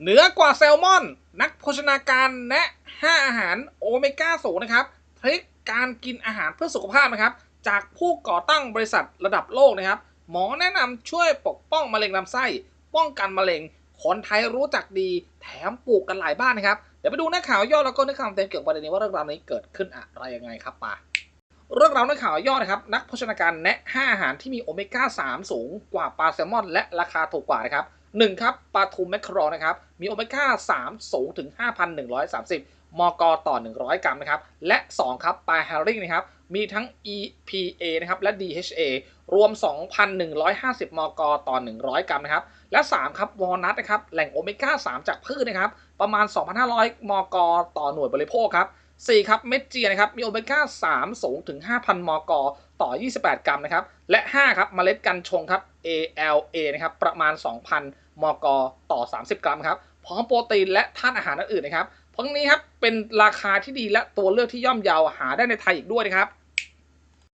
เหนือกว่าแซลมอน นักโภชนาการแนะ5อาหารโอเมก้าสูงนะครับทริคการกินอาหารเพื่อสุขภาพนะครับ จากผู้ก่อตั้งบริษัทระดับโลกนะครับ หมอแนะนำช่วยปกป้องมะเร็งลำไส้ ป้องกันมะเร็งคนไทยรู้จักดีแถมปลูกกันหลายบ้านนะครับ เดี๋ยวไปดูเนื้อข่าวย่อแล้วก็เนื้อข่าวเต็มเกี่ยวกับประเด็นนี้ว่าเรื่องราวนี้เกิดขึ้นอะไรยังไงครับป่าเรื่องราวในข่าวย่อนะครับ นักโภชนาการแนะ 5 อาหารที่มีโอเมก้า 3 สูงกว่าปลาแซลมอน และราคาถูกกว่านะครับ 1 ครับปลาทูแมคคารอนะครับ มีโอเมก้า 3 สูงถึง 5,130 มกต่อ 100 กรัมนะครับ และ 2 ครับปลาแฮริ่งนะครับ มีทั้ง EPA นะครับและ DHA รวม 2,150 มกต่อ 100 กรัมนะครับ และ 3 ครับวอลนัทนะครับ แหล่งโอเมก้า 3 จากพืชนะครับ ประมาณ 2,500 มกต่อหน่วยบริโภคครับ 4 ครับเม็ดเจียนะครับมีโอเมก้า 3 สูงถึง 5,000 มก ต่อ 28 กรัมนะครับ และ 5 ครับเมล็ดกัญชงครับ ALA นะครับประมาณ 2,000 มก ต่อ 30 กรัมครับพร้อมโปรตีนและธาตุอาหารอื่นๆนะครับ เพราะงี้ครับเป็นราคาที่ดีและตัวเลือกที่ย่อมเยาวหาได้ในไทยอีกด้วยนะครับ